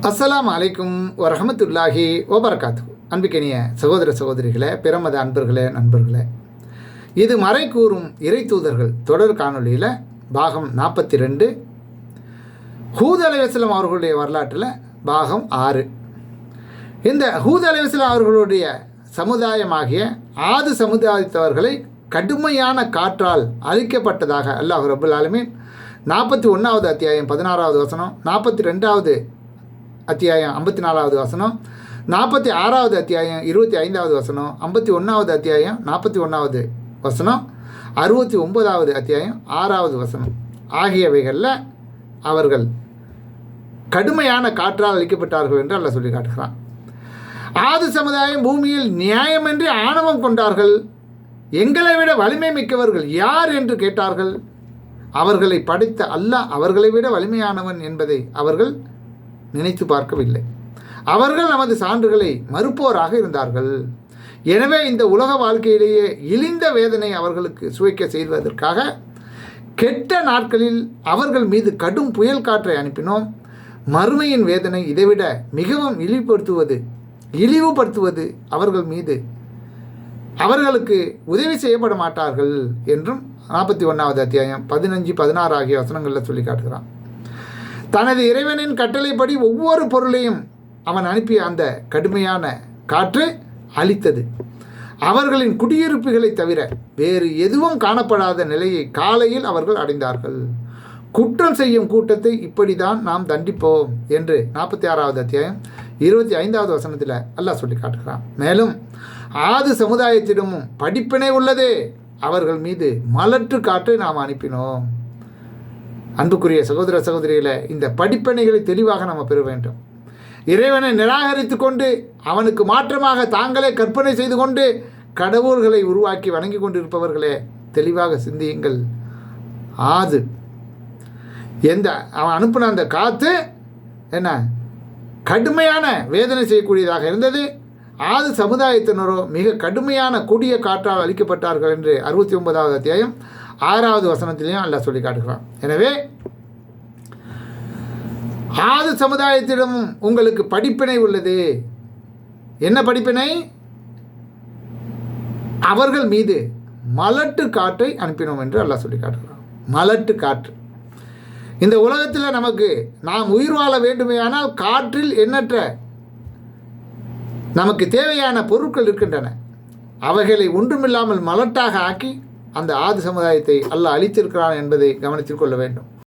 அஸ்லாம் அலைக்கும் வரஹமத்துல்லாஹி ஓபர்காத்து அன்பிக்கனிய சகோதர சகோதரிகளே பிரமத அன்பர்களே நண்பர்களே இது மறை கூறும் இறை தூதர்கள் தொடர் காணொலியில் பாகம் நாற்பத்தி ரெண்டு ஹூத் அலைவாஸ்லாம் அவர்களுடைய வரலாற்றில் பாகம் ஆறு. இந்த ஹூத் அலைவாஸ்லாம் அவர்களுடைய சமுதாயமாகிய ஆது சமுதாயத்தவர்களை கடுமையான காற்றால் அழிக்கப்பட்டதாக அல்லாஹ் ரபுல் ஆலமீன் நாற்பத்தி ஒன்றாவது அத்தியாயம் பதினாறாவது வசனம் நாற்பத்தி ரெண்டாவது அத்தியாயம் ஐம்பத்தி நாலாவது வசனம் நாற்பத்தி ஆறாவது அத்தியாயம் இருபத்தி ஐந்தாவது வசனம் ஐம்பத்தி ஒன்றாவது அத்தியாயம் நாற்பத்தி ஒன்றாவது வசனம் அறுபத்தி ஒன்பதாவது அத்தியாயம் ஆறாவது வசனம். ஆகியவைகளில் அவர்கள் கடுமையான காற்றால் அளிக்கப்பட்டார்கள் என்று அல்ல சொல்லி காட்டுகிறான். ஆது சமுதாயம் பூமியில் நியாயமின்றி ஆணவம் கொண்டார்கள். எங்களை விட வலிமை மிக்கவர்கள் யார் என்று கேட்டார்கள். அவர்களை படைத்த அல்லாஹ் அவர்களை விட வலிமையானவன் என்பதை அவர்கள் நினைத்து பார்க்கவில்லை. அவர்கள் நமது சான்றுகளை மறுப்போராக இருந்தார்கள். எனவே இந்த உலக வாழ்க்கையிலேயே இழிந்த வேதனை அவர்களுக்கு சுவைக்க செய்வதற்காக கெட்ட நாட்களில் அவர்கள் மீது கடும் புயல் காற்றை அனுப்பினோம். மறுமையின் வேதனை இதைவிட மிகவும் இழிவுபடுத்துவது இழிவுபடுத்துவது அவர்கள் மீது. அவர்களுக்கு உதவி செய்யப்பட மாட்டார்கள் என்றும் நாற்பத்தி ஒன்றாவது அத்தியாயம் பதினஞ்சு பதினாறு ஆகிய வசனங்களில் சொல்லி காட்டுகிறான். தனது இறைவனின் கட்டளைப்படி ஒவ்வொரு பொருளையும் அவன் அனுப்பிய அந்த கடுமையான காற்று அழித்தது. அவர்களின் குடியிருப்புகளை தவிர வேறு எதுவும் காணப்படாத நிலையை காலையில் அவர்கள் அடைந்தார்கள். குற்றம் செய்யும் கூட்டத்தை இப்படிதான் நாம் தண்டிப்போம் என்று நாற்பத்தி ஆறாவது அத்தியாயம் இருபத்தி ஐந்தாவது வசனத்தில் அல்லாஹ் சொல்லி காட்டுகிறான். மேலும் ஆது சமுதாயத்திடமும் படிப்பினை உள்ளதே. அவர்கள் மீது மலற்று காற்றை நாம் அனுப்பினோம். அன்புக்குரிய சகோதர சகோதரிகளை இந்த படிப்பணிகளை தெளிவாக நம்ம பெற வேண்டும். இறைவனை நிராகரித்து கொண்டு அவனுக்கு மாற்றமாக தாங்களே கற்பனை செய்து கொண்டு கடவுள்களை உருவாக்கி வணங்கி கொண்டிருப்பவர்களே தெளிவாக சிந்தியுங்கள். ஆது. எந்த அவன் அனுப்பின அந்த காற்று என்ன கடுமையான வேதனை செய்யக்கூடியதாக இருந்தது. ஆது சமுதாயத்தினரோ மிக கடுமையான கொடிய காற்றால் அளிக்கப்பட்டார்கள் என்று அறுபத்தி ஒன்பதாவது அத்தியாயம். ஆறாவது வசனத்திலையும் அல்ல சொல்லி காட்டுகிறான். எனவே ஆது சமுதாயத்திடமும் உங்களுக்கு படிப்பினை உள்ளது. என்ன படிப்பினை? அவர்கள் மீது மலட்டு காற்றை அனுப்பினோம் என்று அல்லாஹ் சொல்லி காட்டுகிறான். மலட்டு காற்று. இந்த உலகத்தில் நமக்கு நாம் உயிர் வாழ வேண்டுமேயானால் காற்றில் எண்ணற்ற நமக்கு தேவையான பொருட்கள் இருக்கின்றன. அவைகளை ஒன்றுமில்லாமல் மலட்டாக ஆக்கி அந்த ஆதி சமுதாயத்தை அல்ல அழித்திருக்கிறான் என்பதை கவனத்தில் கொள்ள வேண்டும்.